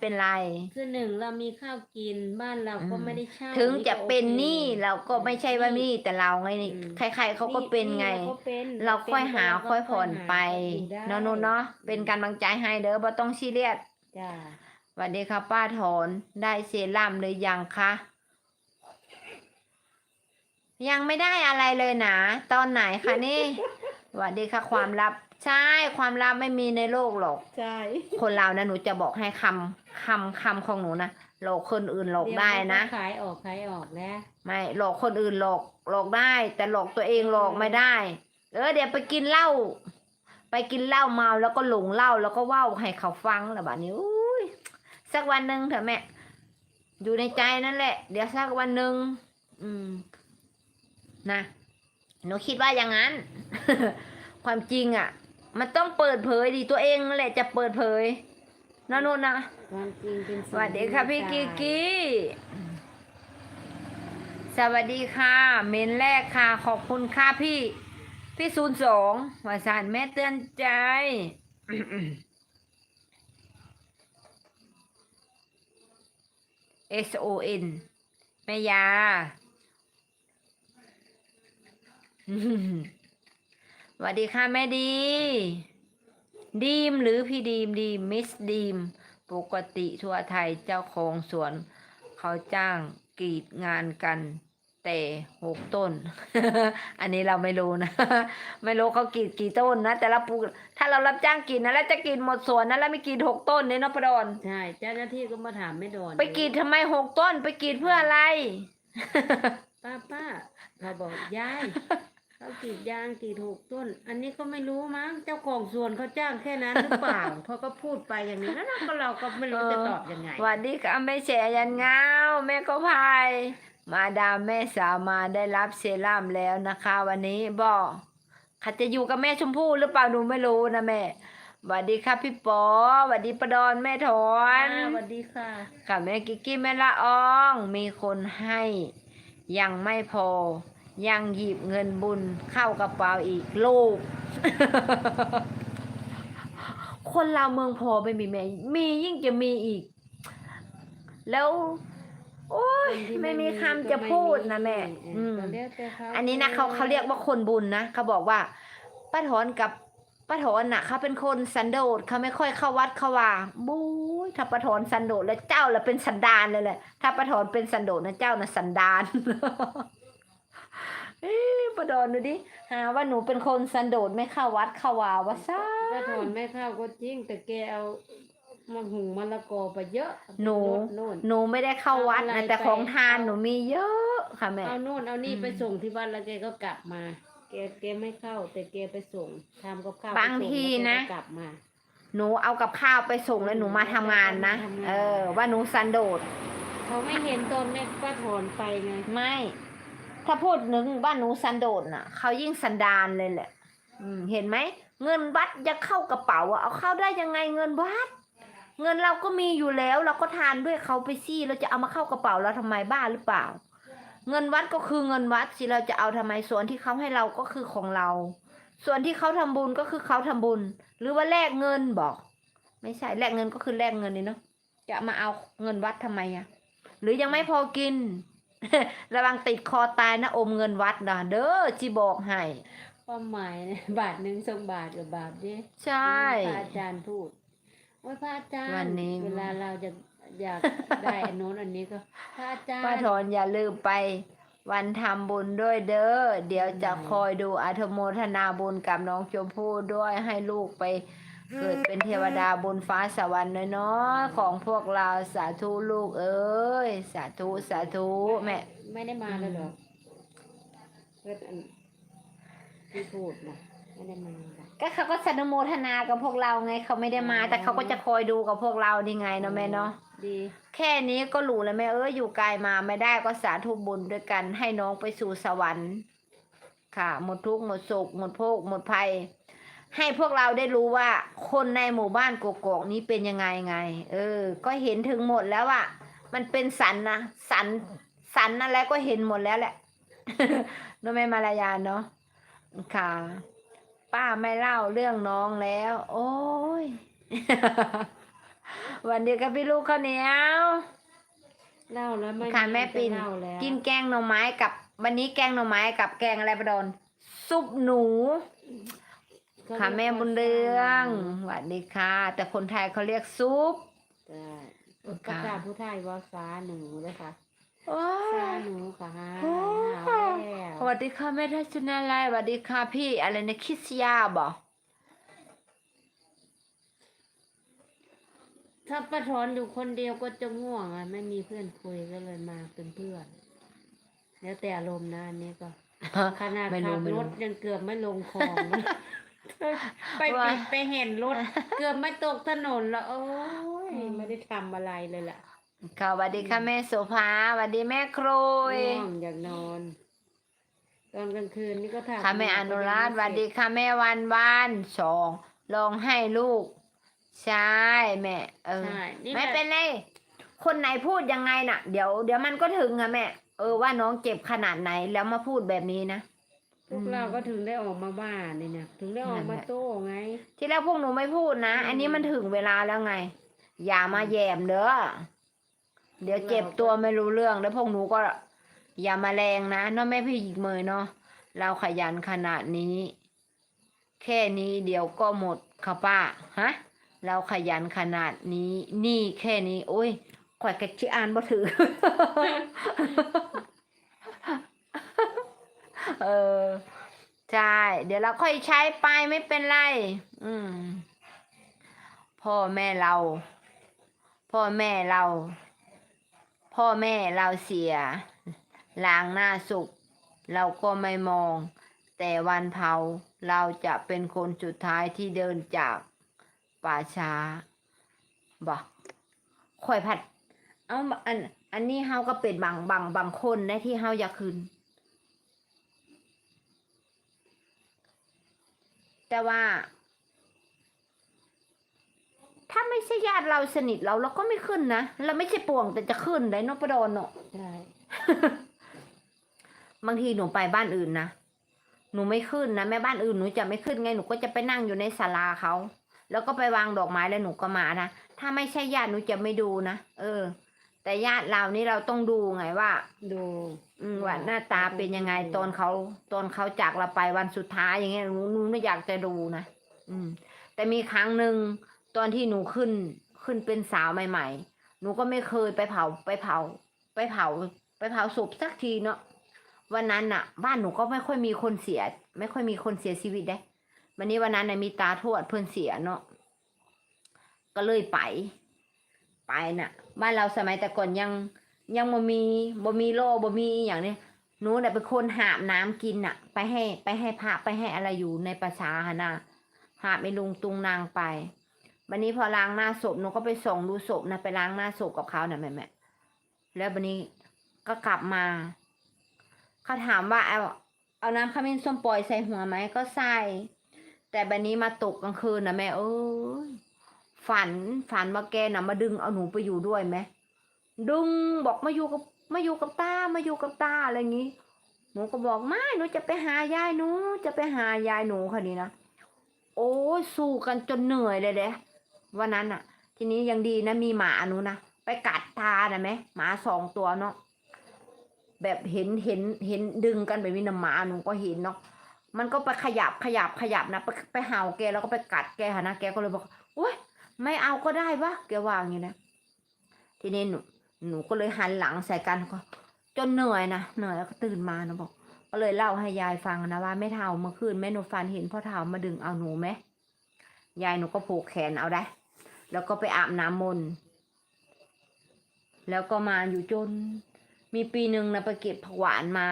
เป็นไร คือหนึ่งเรามีข้าวกินบ้านเราก็อืมไม่ได้เช่าถึงนี่จะก็โอเป็นคหนี้เราก็ไม่ใช่ว่าหนี้แต่เราไงนี่อืมใคร ๆเขาก็เป็นไง เราก็เป็นเราค่อยหาเรก็ค่อยผ่อนไปอยู่ได้เนาะนุ่นเนาะเป็นกำลังใจให้เด้อบ่ต้องซีเรียสจ้าสวัสดีค่ะป้าถอนได้เซรั่มหรือยังคะยังไม่ได้อะไรเลยนะตอนไหนคะนี่สวัสดีค่ะความลับ ใช่ความลับไม่มีในโลกหรอก ใช่ คนเรานะหนูจะบอกให้คำคำคำของหนูนะหลอกคนอื่นหลอกได้นะเยวมัก็ขายออกขายออกแล้วไม่หลอกคนอื่นหลอกหลอกได้ แต่หลอกตัวเองหลอกไม่ได้ เออเดี๋ยวไปกินเหล้าไปกินเหล้าเมาแล้วก็หลงเหล้าแล้วก็เว้าให้เขาฟังแล้วบัดนี้อุ้ยสักวันหนึ่งเถอะแม่อยู่ในใจนั่นแหละ เดี๋ยวสักวันหนึ่งอืม นะหนูคิดว่าอย่างนั้น ความจริงอะ มันต้องเปิดเผยดิตัวเองนั่นแหละจะเปิดเผยนะนุ่นนะความจริงเป็นสวัสดีค่ะพี่ที่กิกกี้ สวัสดีค่ะเมนแรกค่ะ ขอบคุณค่ะพี่ พี่ศูนย์สองวาสานแม่เตือนใจ S O N แม่ยาส วัสดีค่ะแม่ดี ดีมหรือพี่ดีมดีมมิสดีม ปกติทั่วไทยเจ้าของสวน เขาจ้างกรีดงานกัน แต่หกต้น อันนี้เราไม่รู้นะ ไม่รู้เขากรีดกี่ต้นนะ แต่เราปลูกถ้าเรารับจ้างกรีดนะแล้วจะกรีดหมดสวนนะแล้วไม่กรีดหกต้นเนี่ยนะประดอนใช่เจ้าหน้าที่ก็มาถามไม่โดนไปกรีดทำไมหกต้น ไปกรีดเพื่ออะไร ป้าป้าเขาบอกยาย เขากรีดยางกรีดถูกต้น อันนี้ก็ไม่รู้มั้งเจ้าของสวนเขาจ้างแค่นั้นหรือเปล่า เขาก็พูดไปอย่างนี้แล้วเราก็เราก็ไม่รู้จะตอบยังไงสวัสดีค่ะแม่แฉยันเงาแม่ก็พาย มาดามแม่สาวมาได้รับเซรั่มแล้วนะคะ วันนี้บอกเขาจะอยู่กับแม่ชมพู่หรือเปล่าหนูไม่รู้นะแม่สวัสดีค่ะพี่ปอสวัสดีประดอนแม่ถอนอ่าสวัสดีค่ะ ค่ะแม่กิกกี้แม่ละออง มีคนให้ยังไม่พอ ยังหยิบเงินบุญเข้ากระเป๋าอีกลูก คนเราเมืองพอไม่มีแม่ มียิ่งจะมีอีก แล้ว โอ้ยคนที่ไม่มีคำก็จะไม่พูดมีนะแม่อืมก็แล้วแต่เขาอันนี้นะเขาเขาเรียกว่าคนบุญนะเขาบอกว่าป้าถอนกับป้าถอนน่ะเขาเป็นคนสันโดษเขาไม่ค่อยเข้าวัดเข้าว่าบู๊ยถ้าป้าถอนสันโดษแล้วเจ้าละเป็นสันดานเลยแหละถ้าป้าถอนเป็นสันโดษนะเจ้าน่ะสันดาน เอ้ยป้าถอนดูดิหาว่าหนูเป็นคนสันโดษไม่เข้าวัดเข้าวาวะซ่าถ้าถอนไม่เข้าก็จริง แต่แกเอามาหุงมะละกอไปเยอะหนูรถโน่น หนูไม่ได้เข้าวัดเอาอะไรนะแต่ไปของทานเอาหนูมีเยอะค่ะแม่ เอาโน่นเอานี่อืม ไปส่งที่บ้านแล้วแกก็กลับมา แกแกไม่เข้า แต่แกไปส่งทำกับข้าวบางไปส่ทีแล้วแกนะก็กลับมา หนูเอากับข้าวไปส่งแล้วหนูมาทำงานนะทำงาน เออ ว่าหนูสันโดษเขาไม่เห็นตอนแม่ป้าถอนไปไงไม่ ถ้าพูดถึงบ้านหนูสันโดษน่ะเขายิ่งสันดานเลยแหละ อืมเห็นไหมเงินวัดจะเข้ากระเป๋าอะเอาเข้าได้ยังไงเงินวัด เงินเราก็มีอยู่แล้ว เราก็ทานด้วยเขาไปสิเราจะเอามาเข้ากระเป๋าเราทำไมบ้าหรือเปล่า เงินวัดก็คือเงินวัดสิเราจะเอาทำไมส่วนที่เขาให้เราก็คือของเรา ส่วนที่เขาทำบุญก็คือเขาทำบุญ หรือว่าแลกเงินบอก ไม่ใช่แลกเงินก็คือแลกเงินนี่เนาะจะมาเอาเงินวัดทำไมอะหรือยังไม่พอกิน ระวังติดคอตายนะอมเงินวัดนะเด้อจีบอกให้ความหมายเนี่ยบาทหนึ่งสองบาทกับบาทเด้ใช่ พระอาจารย์พูดโอ้ยพระอาจารย์วันนี้ เวลาเราจะอยากได้อันโน้นอันนี้ก็พระอาจารย์ป้าถอนอย่าลืมไป วันทำบุญด้วยเด้อเดี๋ยวจะอืมคอยดูอาทโมทนาบุญกับน้องชมพู่ด้วยให้ลูกไป เกิดเป็นเทวดาบนฟ้าสวรรค์น้อยๆของพวกเราสาธุลูกเอ้ย สาธุสาธุแม่ ไม่ได้มาเลยเหรอเพื่อนอันที่พูดนะไม่ได้มาหรอกก็เขาก็สนโมทนากับพวกเราไงเขาไม่ได้มา แต่เขาก็จะคอยดูกับพวกเรานี่ไงเนาะแม่เนาะ ดี แค่นี้ก็รู้แล้วแม่เอ้ยอยู่ไกลมาไม่ได้ก็สาธุบุญด้วยกันให้น้องไปสู่สวรรค์ ค่ะ หมดทุกข์หมดโศกหมดโภคหมดภัย ให้พวกเราได้รู้ว่า คนในหมู่บ้านกกอกนี้เป็นยังไงไง เออ ก็เห็นถึงหมดแล้วว่ามันเป็นสันนะสันสันอะไรก็เห็นหมดแล้วแหละน้องแม่มารยาเนาะค่ะ ป้าไม่เล่าเรื่องน้องแล้ว โอ้ยวันดีกับพี่ลูกข้าวเหนียวเล่าแล้วไม่ค่ะแม่ปิ่นจะเล่าแล้วกินแกงหน่อไม้กับ วันนี้แกงหน่อไม้กับแกงอะไรประดนซุปหนู ก็ค่ะแม่บุญเรืองสวัสดีค่ะ แต่คนไทยเขาเรียกซุปใช่ค่ะภาษาผู้ไทยว่าสาหนูเลยค่ะโอ้สาย หนูค่ะโอ้ หาวแล้วสวัสดีค่ะแม่ทัศนาลัยสวัสดีค่ะพี่อะไรนะคิสยาบอกถ้าป้าถอนอยู่คนเดียวก็จะง่วงอะไม่มีเพื่อนคุยก็เลยมาเป็นเพื่อนแล้วแต่อารมณ์นะอันนี้ก็ ขนาดไม่ขัรู้บไม่รรู้ถยังเกือบไม่ลงคลอง ไปว่า ปิดไปเห็นรถ เกือบไม่ตกถนนแล้วโอ้ยไม่ได้ทำอะไรเลยล่ะค่ะสวัสดีค่ะแม่โสภาสวัสดีแม่โครยง่วงอยากนอน ตอนกลางคืนนี่ก็ทำค่ะแม่อนุรัตน์สวัสดีค่ะแม่วันวันสองลองให้ลูก ใช่แม่เออ ใช่นี่ไม่แบบเป็นไร คนไหนพูดยังไงน่ะ เดี๋ยวเดี๋ยวมันก็ถึงอะแม่ เออว่าน้องเจ็บขนาดไหนแล้วมาพูดแบบนี้นะ พวกเราก็ถึงได้ออกมาว่าเนี่ยนะถึงได้ออกมาโต้ไง ที่แรกพวกหนูไม่พูดนะอืมอันนี้มันถึงเวลาแล้วไง อย่ามาแยมเด้อ เดี๋ยวเจ็บตัวไม่รู้เรื่อง แล้วพวกหนูก็ อย่ามาแรงนะเนาะแม่พี่หญิงเมยเนาะ เราขยันขนาดนี้ แค่นี้เดี๋ยวก็หมดค่ะป้า ฮะ เราขยันขนาดนี้ นี่แค่นี้ โอ้ยข่อยกระชิอ่านบ่ถือ เออ ใช่ เดี๋ยวเราค่อยใช้ไปไม่เป็นไร อืม พ่อแม่เรา พ่อแม่เรา พ่อแม่เราเสียล้างหน้าสุกเราก็ไม่มอง แต่วันเผาเราจะเป็นคนสุดท้ายที่เดินจากป่าช้าบอกค่อยผัด เอาอัน อันนี้เฮาก็เป็นบางบางบางคนนะที่เฮาอยากคืน แต่ว่า ถ้าไม่ใช่ญาติเราสนิทเราเราก็ไม่ขึ้นนะเราไม่ใช่ป่วงแต่จะขึ้นได้เนอะประดอนเนาะใช่บางทีหนูไปบ้านอื่นนะหนูไม่ขึ้นนะแม่บ้านอื่นหนูจะไม่ขึ้นไงหนูก็จะไปนั่งอยู่ในศาลาเขาแล้วก็ไปวางดอกไม้แล้วหนูก็มานะถ้าไม่ใช่ญาติหนูจะไม่ดูนะเออ แต่ญาติเรานี่เราต้องดูไงว่า ดู อืมว่าหน้าตาเป็นยังไงตอนเขาตอนเขาจากเราไปวันสุดท้ายอย่างเงี้ยหนูหนูไม่อยากจะดูนะอืม แต่มีครั้งหนึ่งตอนที่หนูขึ้นขึ้นเป็นสาวใหม่ ๆ หนูก็ไม่เคยไปเผาไปเผา ไปเผา ไปเผาศพสักทีเนาะวันนั้นน่ะ บ้านหนูก็ไม่ค่อยมีคนเสีย ไม่ค่อยมีคนเสียชีวิตได้วันนี้วันนั้นน่ะมีตาทวดเพื่อนเสียเนาะก็เลยไป ไปน่ะ บ้านเราสมัยแต่ก่อนยังยังบ่มีบ่มีโล่บ่มีอย่างเนี้ยหนูน่ะเป็นคนหาบน้ำกินน่ะไปให้ไปให้พระไปให้อะไรอยู่ในประชาหนะหาบไปลุงตุงนางไป วันนี้พอล้างหน้าศพหนูก็ไปส่งดูศพนะไปล้างหน้าศพกับเขาน่ะแม่แม่แล้ววันนี้ก็กลับมาเขาถามว่าเอาเอาน้ำขมิ้นส้มปล่อยใส่หัวไหมก็ใส่แต่บันนี้มาตกกลางคืนนะแม่เอ้ย ฝันฝันว่าแกน่ะมาดึงเอาหนูไปอยู่ด้วยไหมดึงบอกมาอยู่กับมาอยู่กับตามาอยู่กับตาอะไรอย่างงี้ หนูก็บอกไม่หนูจะไปหายายหนูจะไปหายายหนูค่ะนี่นะโอ้ยสู้กันจนเหนื่อยเลยเด้วันนั้นอะทีนี้ยังดีนะมีหมาหนูนะไปกัดตานะไหมหมาสองตัวเนาะแบบเห็นเห็นเห็นดึงกันแบบนี้นะหมาหนูก็เห็นเนาะมันก็ไปขยับขยับขยับนะไปไปเห่าแกแล้วก็ไปกัดแกค่ะนะแกก็เลยบอกโอ๊ย ไม่เอาก็ได้ปะแกว่าอย่างนี้นะ ทีนี้หนูหนูก็เลยหันหลังใส่กันก็จนเหนื่อยนะเหนื่อยแล้วก็ตื่นมานะบอก ก็เลยเล่าให้ยายฟังนะว่าแม่เท่าเมื่อคืนแม่หนูฟันเห็นพ่อเท่ามาดึงเอาหนูไหมยายหนูก็ผูกแขนเอาได้ แล้วก็ไปอาบน้ำมนต์แล้วก็มาอยู่จน มีปีหนึ่งนะไปเก็บผักหวานมา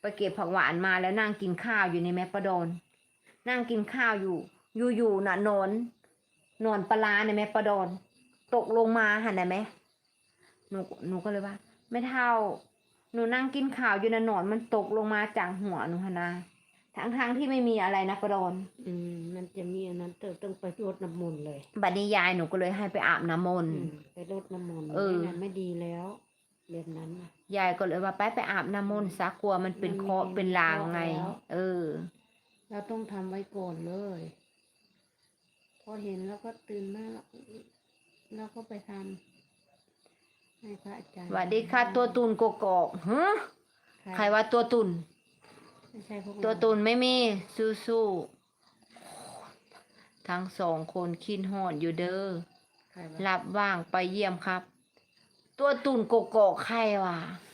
ไปเก็บผักหวานมาแล้วนั่งกินข้าวอยู่ในแม่ประดอนนั่งกินข้าวอยู่ อยู่ๆนะนอน นอนปลาร้าในแม่ประดอน ตกลงมาหันได้ไหมหนูหนูก็เลยว่า ไม่เท่า หนูนั่งกินข้าวอยู่นะหนอนมันตกลงมาจากหัวหนูหนนะทั้งทั้งๆที่ไม่มีอะไรนะประดอนอืมมันจะมีอันนั้นเติมต้องไปรดน้ำมนต์เลยบัดนี้ยายหนูก็เลยให้ไปอาบน้ำมนต์อืมไปรดน้ำมนต์เออ ไม่งั้นไม่ดีแล้วแบบนั้นน่ะ ยายก็เลยว่าไปไปอาบน้ำมนต์ซักกลัวมันเป็นเคราะห์มันมีเป็นลางไงเคราะห์แล้วเออ เราต้องทำไว้ก่อนเลย พอเห็นแล้วก็ตื่นมาแล้วเราก็ไปทำให้พระอาจารย์สวัสดีค่ะตัวตุนกกอกฮะใครว่าตัวตุน ไม่ใช่พวกตัวเราตุนไม่มีสู้สู้ทั้งสองคนคินหอดอยู่เด้อใครวะรับว่างไปเยี่ยมครับ ตัวตุนกกอกใครวะเ